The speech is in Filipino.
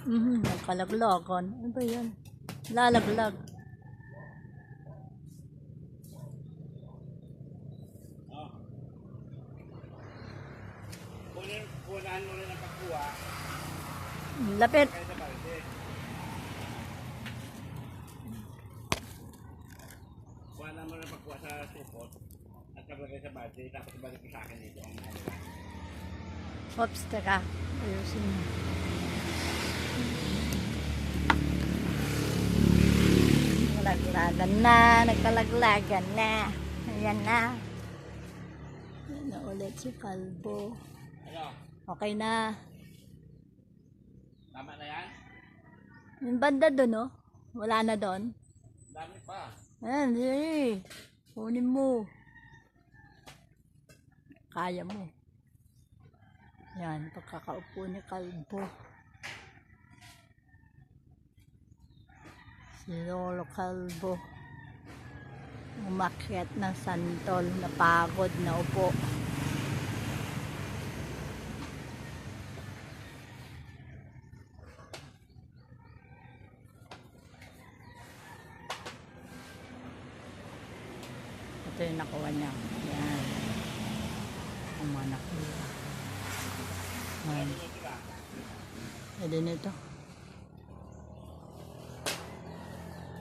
Mhm, nagkalaglagan. Ano ba yan? Lalaglag. Kunan mo rin ang pagkuha. Lapit. Na mo rin ang pagkuha sa supot. At kablagay sa balde. Tapos ibalik mo sa akin dito ang ano. Oops, teka. Ayusin mo. Nagkalaglagan na, nagkalaglagan na. Ayan na. Ayan na ulit si Kalbo. Ano? Okay na. Tama na yan? Yung banda doon, oh. Wala na doon. Dami pa. Ayan, sige. Kunin mo. Kaya mo. Yan, pagkakaupo ni Kalbo. Si Lolo Kalbo. Umakyat ng santol na pagod na upo. Ito yung nakuha niya. Yan. Ang mga nakuha. Yan. Pwede nito.